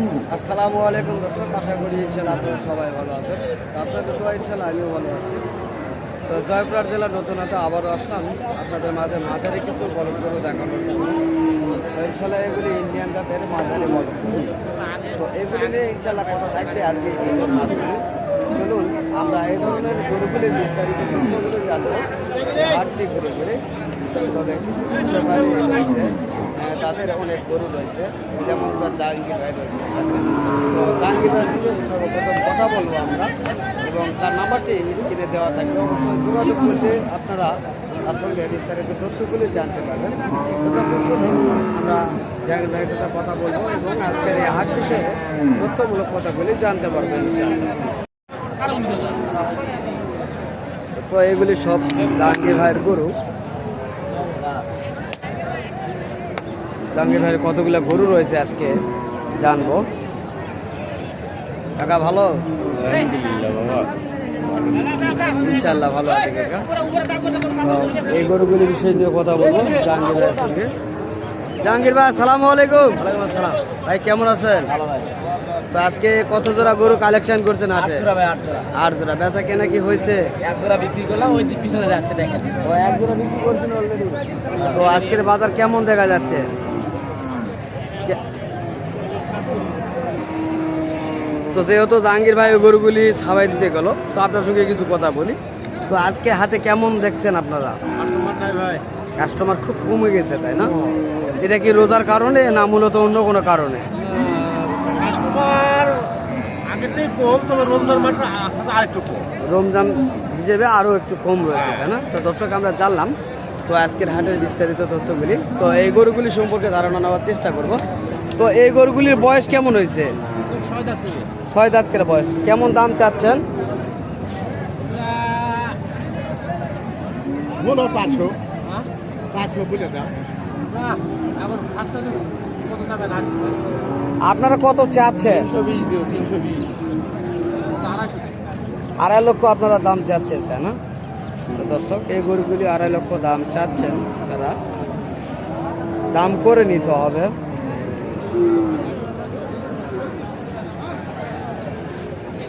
আসসালামু আলাইকুম দর্শক, আশা করি ইনশাল্লাহ আপনারা সবাই ভালো আছেন। তো আপনাদের দোয়া ইনশাল্লাহ আমিও ভালো আছি। তো জয়পুরহাট জেলার নতুন হাতে আবারও আসলাম। আপনাদের মাঝে মাঝারি কিছু বলক গরু দেখানোর জন্য। তো ইনশাল্লাহ এগুলি ইন্ডিয়ান জাতের মাঝারি গরু। তো এগুলি নিয়ে ইনশাল্লাহ কথা থাকবে আজকে এই মাধ্যমে চলুন, আমরা এই ধরনের গরুগুলির বিস্তারিত তথ্যগুলো জানব। ঘুরে ঘুরে। রয়েছে তাদের অনেক গরু রয়েছে, যেমন তার জাহাঙ্গীর ভাই রয়েছে। তো জাহাঙ্গীর ভাইয়ের সঙ্গে সর্বপ্রথম কথা বলব আমরা, এবং তার নাম্বারটি স্ক্রিনে দেওয়া থাকবে। অবশ্যই যোগাযোগ করলে আপনারা তার সঙ্গে বিস্তারিত তথ্যগুলি জানতে পারবেন। দর্শক আমরা জাহাঙ্গীর ভাইয়ের সাথে কথা বলব এবং আজকের এই হাট বিষয়ে তথ্যমূলক কথাগুলি জানতে পারবেন তো এগুলি সব জাহাঙ্গীর ভাইয়ের গরু। জাহাঙ্গীর ভাইয়ের কতগুলো গরু রয়েছে আজকে জানব। কাকা ভালো? ইনশাল্লাহ ভালো আছে কাকা। এই গরুগুলি বিষয় নিয়ে কথা বলব জাহাঙ্গীর ভাইয়ের সঙ্গে। জাহাঙ্গীর ভাই আসসালামু আলাইকুম। ওয়ালাইকুম আসসালাম। ভাই কেমন আছেন? তো আজকে কত জোড়া গরু কালেকশন করছেন হাটে? আট জোড়া বেচা কেনা কি হয়েছে? এক জোড়া বিক্রি করলাম ওই পিছনে যাচ্ছে দেখেন। ও এক জোড়া বিক্রি করছেন অলরেডি তো আজকের বাজার কেমন দেখা যাচ্ছে? তো যেহেতু জাহাঙ্গীর ভাই ওই গরুগুলি ছাবাই দিতে গেল তো আপনার সঙ্গে কিছু কথা বলি। তো আজকে হাটে কেমন দেখছেন আপনারা? কাস্টমার খুব কমে গেছে তাই না? এটা কি রোজার কারণে না মূলত অন্য কোনো কারণে? রমজান হিসেবে আরও একটু কম রয়েছে তাই না? তো দর্শক আমরা জানলাম। তো আজকের হাটের বিস্তারিত তথ্যগুলি। তো এই গরুগুলি সম্পর্কে ধারণা নেওয়ার চেষ্টা করব। তো এই গরুগুলির বয়স কেমন হয়েছে? ছয় দাঁত করে। বয়স। কেমন দাম চাচ্ছেন? বলো চারশো। চারশো বলে দাও। এখন ফার্স্টটা কত যাবেন আপনারা কত চাচ্ছেন? আড়াই লক্ষ আপনারা দাম চাচ্ছেন তাই না? দর্শক এই গরুগুলি আড়াই লক্ষ দাম চাচ্ছেন তারা। দাম করে নিতে হবে।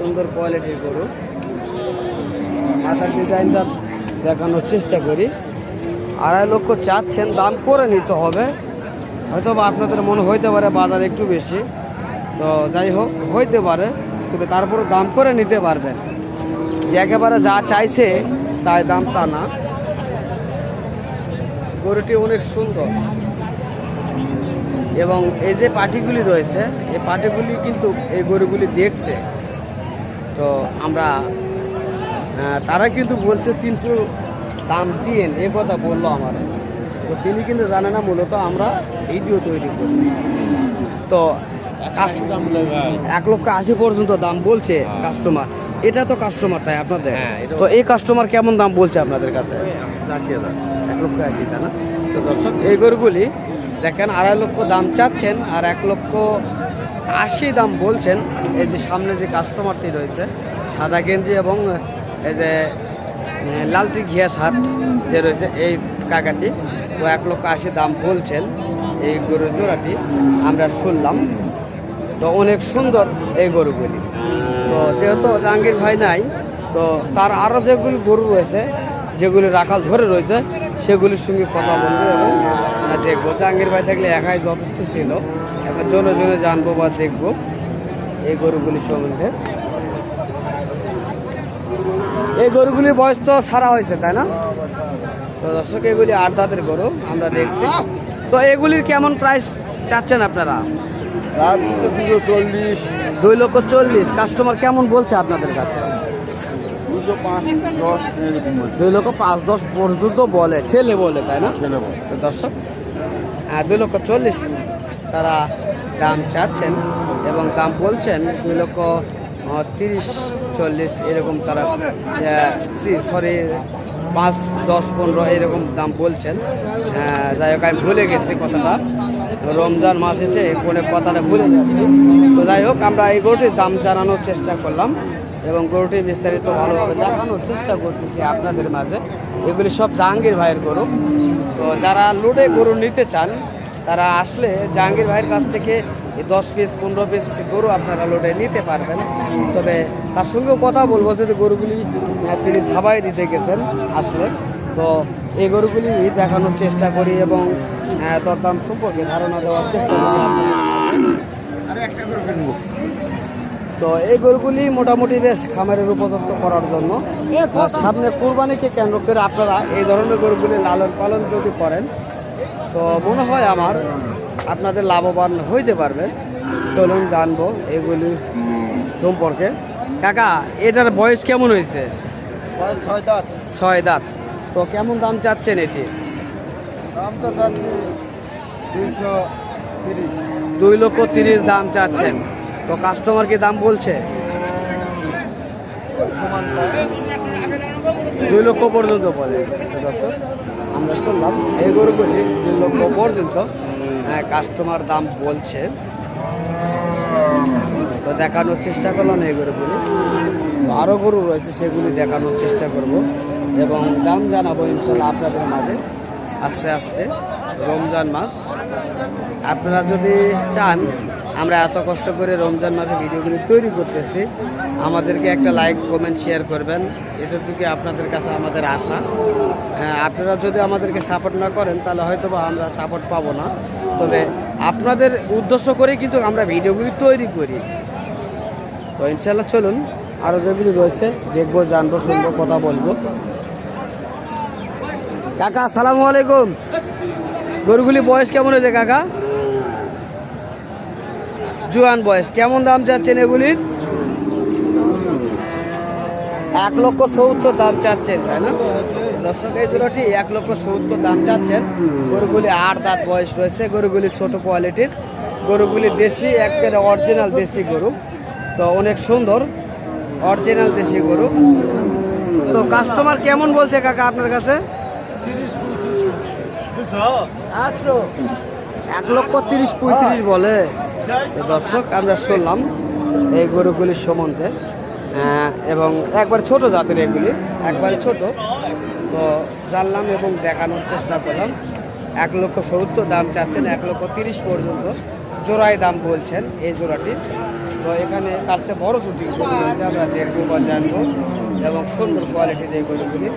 সুন্দর কোয়ালিটির গরু। মাথার ডিজাইনটা দেখানোর চেষ্টা করি। আড়াই লক্ষ চাচ্ছেন, দাম করে নিতে হবে। হয়তো বা আপনাদের মনে হইতে পারে বাজার একটু বেশি। তো যাই হোক, হইতে পারে তবে তারপরে দাম করে নিতে পারবেন। যে একেবারে যা চাইছে, তাই দাম তা না। গরুটি অনেক সুন্দর। এবং এই যে পাটিগুলি রয়েছে, এই পাটিগুলি কিন্তু এই গরুগুলি দেখছে। তো আমরা তারা কিন্তু বলছে তিনশো দাম দিন এ কথা বলল আমার। তো তিনি কিন্তু জানে না মূলত আমরা ভিডিও তৈরি করি। তো দাম এক লক্ষ আশি পর্যন্ত দাম বলছে কাস্টমার এটা তো কাস্টমার তাই আপনাদের? হ্যাঁ, তো এই কাস্টমার কেমন দাম বলছে আপনাদের কাছে? আশি হাজার। এক লক্ষ আশি তাই না? তো দর্শক এই গরুগুলি দেখেন আড়াই লক্ষ দাম চাচ্ছেন আর এক লক্ষ আশি দাম বলছেন, এই যে সামনে যে কাস্টমারটি রয়েছে, সাদা গেঞ্জি এবং, এই যে লালটি ঘিয়া শার্ট যে রয়েছে, এই কাকাটি, ও এক লক্ষ আশি দাম বলছেন, এই গরু জোড়াটি আমরা শুনলাম। তো অনেক সুন্দর এই গরুগুলি। তো যেহেতু জাহাঙ্গীর ভাই নাই, তো তার আরও যেগুলি গরু রয়েছে, যেগুলি রাখাল ধরে রয়েছে সেগুলির সঙ্গে কথা বলব এবং দেখব। জাহাঙ্গীর ভাই থাকলে একাই যথেষ্ট ছিল। এখন জনে জনে জানব বা দেখব এই গরুগুলির সম্বন্ধে। এই গরুগুলির বয়স তো সারা হয়েছে তাই না? তো দর্শক এগুলি আট দাঁতের গরু আমরা দেখছি। তো এগুলির কেমন প্রাইস চাচ্ছেন আপনারা? দুশো চল্লিশ। দুই লক্ষ চল্লিশ। কাস্টমার কেমন বলছে আপনাদের কাছে? দুশো পাঁচ দশ এরকম বলছে। দুই লক্ষ পাঁচ দশ পর্যন্ত বলে ঠেলে বলে তাই না? ছেলে বল। তো দর্শক হ্যাঁ দুই লক্ষ চল্লিশ তারা দাম চাচ্ছেন এবং দাম বলছেন দুই লক্ষ তিরিশ চল্লিশ এরকম তারা সরি পাঁচ দশ পনেরো এরকম দাম বলছেন। হ্যাঁ, যাই হোক আমি ভুলে গেছি কথাটা। রমজান মাস এসে পরে কথাটা ভুলে যাচ্ছি। তো যাই হোক আমরা এই গরুটির দাম জানানোর চেষ্টা করলাম। এবং গরুটি বিস্তারিত ভালোভাবে দেখানোর চেষ্টা করতেছি আপনাদের মাঝে। এগুলি সব জাহাঙ্গীর ভাইয়ের গরু। তো যারা লোডে গরু নিতে চান, তারা আসলে জাহাঙ্গীর ভাইয়ের কাছ থেকে দশ পিস, পনেরো পিস গরু আপনারা লোডে নিতে পারবেন। তবে তার সঙ্গেও কথা বলব যদি গরুগুলি তিনি ঝাবাই দিতে গেছেন আসলে। তো এই গরুগুলি দেখানোর চেষ্টা করি এবং দরদাম সম্পর্কে ধারণা দেওয়ার চেষ্টা করি মাঝে। আরে একটা করে কিনবো তো এই গরুগুলি মোটামুটি বেশ খামারের উপযুক্ত করার জন্য। সামনে কোরবানিকে কেন্দ্র করে আপনারা এই ধরনের গরুগুলি লালন পালন যদি করেন তো মনে হয় আমার আপনাদের লাভবান হইতে পারবে চলুন জানব এগুলি সম্পর্কে। কাকা এটার বয়স কেমন হয়েছে? ছয় দাঁত। ছয় দাঁত। তো কেমন দাম চাচ্ছেন এটি? দাম তো চাচ্ছি তিরিশ। দুই লক্ষ তিরিশ দাম চাচ্ছেন। তো কাস্টমার কি দাম বলছে? দুই লক্ষ পর্যন্ত বলে। আমরা শুনলাম, এই গরুগুলি দুই লক্ষ পর্যন্ত হ্যাঁ কাস্টমার দাম বলছে। তো দেখানোর চেষ্টা করলাম এই তো আরও গরু রয়েছে, সেগুলি দেখানোর চেষ্টা করব। এবং দাম জানাব ইনশাল্লাহ আপনাদের মাঝে। আস্তে আস্তে। রমজান মাস। আপনারা যদি চান আমরা এত কষ্ট করে রমজান মাসে ভিডিওগুলি তৈরি করতেছি আমাদেরকে একটা লাইক কমেন্ট শেয়ার করবেন। এতটুকু আপনাদের কাছে আমাদের আশা। হ্যাঁ, আপনারা যদি আমাদেরকে সাপোর্ট না করেন তাহলে হয়তো বা আমরা সাপোর্ট পাবো না। তবে আপনাদের উদ্দেশ্য করে কিন্তু আমরা ভিডিওগুলি তৈরি করি। তো ইনশাল্লাহ চলুন আরও যেগুলি রয়েছে দেখব জানব শুনব কথা বলব। কাকা আসসালামু আলাইকুম। গরুগুলি বয়স কেমন হয়েছে, কাকা? জুয়ান বয়স। কেমন দাম চাচ্ছেন এগুলির? এক লক্ষ সত্তর দাম চাচ্ছেন, তাই না? দর্শক, এই জোড়াটি এক লক্ষ সত্তর দাম চাচ্ছেন। গরুগুলি আট দাঁত বয়স রয়েছে, গরুগুলি ছোট কোয়ালিটির। গরুগুলি দেশি, একেবারে অরিজিনাল দেশি গরু। তো অনেক সুন্দর অরিজিনাল দেশি গরু। তো কাস্টমার কেমন বলছে, কাকা, আপনার কাছে? এক লক্ষ তিরিশ পঁয়ত্রিশ বলে। দর্শক, আমরা শুনলাম এই গরুগুলির সম্বন্ধে এবং একবার ছোট জাতের এগুলি, একবারে ছোট। তো জানলাম এবং দেখানোর চেষ্টা করলাম। এক লক্ষ সত্তর দাম চাচ্ছেন, এক লক্ষ তিরিশ পর্যন্ত জোড়ায় দাম বলছেন এই জোড়াটি। তো এখানে তার চেয়ে বড় দুটি গরু আমরা দেখব বা জানব, এবং সুন্দর কোয়ালিটির এই গরুগুলি।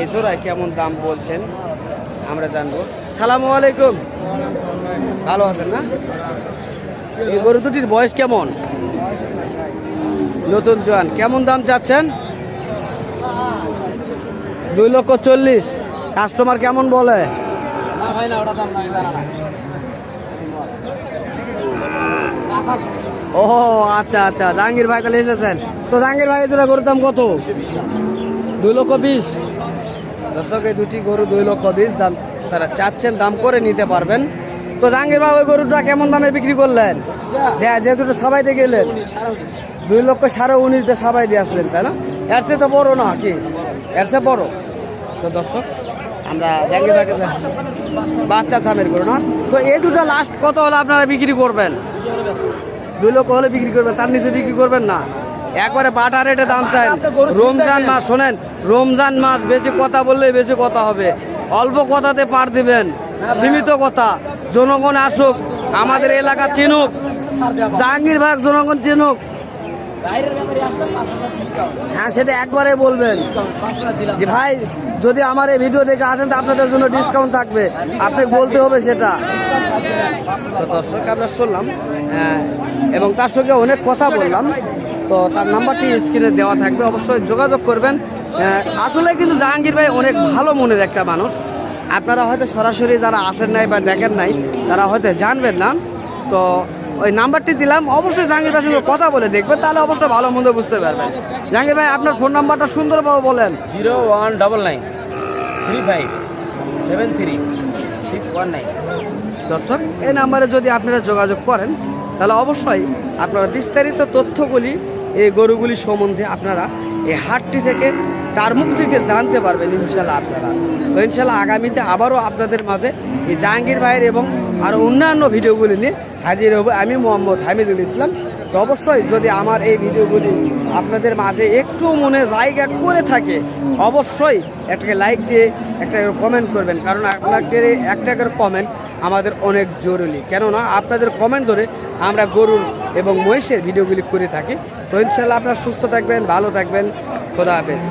এই জোড়ায় কেমন দাম বলছেন? আমরা জানব। সালামু আলাইকুম। ভালো আছেন না? এই গরু দুটির বয়স কেমন? নতুন জোয়ান। কেমন দাম চাচ্ছেন? দুই লক্ষ চল্লিশ। কাস্টমার কেমন বলে? ও আচ্ছা আচ্ছা। জাহাঙ্গীর ভাই তাহলে এসেছেন। তো জাহাঙ্গীর ভাই দুটা গরুর দাম কত? দুই লক্ষ বিশ। দর্শক, এই দুটি গরু দুই লক্ষ বিশ দাম তারা চাচ্ছেন, দাম করে নিতে পারবেন। তো জাহাঙ্গীর বাবু ওই গরুটা কেমন দামে বিক্রি করলেন? যে যে দুটো সবাইতে গেলেন। দুই লক্ষ সাড়ে উনিশ দিয়ে সাবাই দিয়ে আসলেন, তাই না? এর চেয়ে তো বড় না, কি? এর চেয়ে বড়। তো দর্শক, আমরা জাহাঙ্গীর বাচ্চা সামের গরু, না? তো এই দুটো লাস্ট কত হলে আপনারা বিক্রি করবেন? দুই লক্ষ হলে বিক্রি করবেন, তার নিচে বিক্রি করবেন না? একবারে বাটা রেটে দাম চান রমজান মাস শোনেন রমজান মাস বেশি কথা বললে বেশি কথা হবে অল্প কথাতে পার দিবেন সীমিত কথা জনগণ আসুক আমাদের এলাকা চিনুক জাহাঙ্গীর ভাগ জনগণ চিনুক। হ্যাঁ সেটা একবারে বলবেন। যে ভাই যদি আমার এই ভিডিও দেখে আসেন তো আপনাদের জন্য ডিসকাউন্ট থাকবে আপনি বলতে হবে সেটা। তো দর্শক আমরা শুনলাম হ্যাঁ, এবং তার সঙ্গে অনেক কথা বললাম তো তার নাম্বারটি স্ক্রিনে দেওয়া থাকবে। অবশ্যই যোগাযোগ করবেন। আসলে কিন্তু জাহাঙ্গীর ভাই অনেক ভালো মনের একটা মানুষ। আপনারা হয়তো সরাসরি যারা আসেন নাই বা দেখেন নাই তারা হয়তো জানবেন না। তো ওই নাম্বারটি দিলাম। অবশ্যই জাহাঙ্গীর ভাইয়ের সঙ্গে কথা বলে দেখবেন তাহলে অবশ্যই ভালো মন্দ বুঝতে পারবেন। জাহাঙ্গীর ভাই আপনার ফোন নাম্বারটা সুন্দরভাবে বলেন। Zero one double nine three five seven three six one nine. দর্শক এই নাম্বারে যদি আপনারা যোগাযোগ করেন তাহলে অবশ্যই আপনারা বিস্তারিত তথ্যগুলি এই গরুগুলি সম্বন্ধে আপনারা এই হাটটি থেকে তার মুখ থেকে জানতে পারবেন ইনশাল্লাহ আপনারা। তো ইনশাল্লাহ আগামীতে আবারও আপনাদের মাঝে এই জাহাঙ্গীর ভাইয়ের এবং আরও অন্যান্য ভিডিওগুলি নিয়ে হাজির হব আমি মোহাম্মদ হামিদুল ইসলাম। তো অবশ্যই যদি আমার এই ভিডিওগুলি আপনাদের মাঝে একটু মনে জায়গা করে থাকে, অবশ্যই একটাকে লাইক দিয়ে একটা কমেন্ট করবেন। কারণ আপনাদের একটা করে কমেন্ট আমাদের অনেক জরুরি। কেননা আপনাদের কমেন্ট ধরে আমরা গরুর এবং মহিষের ভিডিওগুলি করে থাকি। তো ইনশাল্লাহ আপনারা সুস্থ থাকবেন ভালো থাকবেন। খোদা হাফেজ।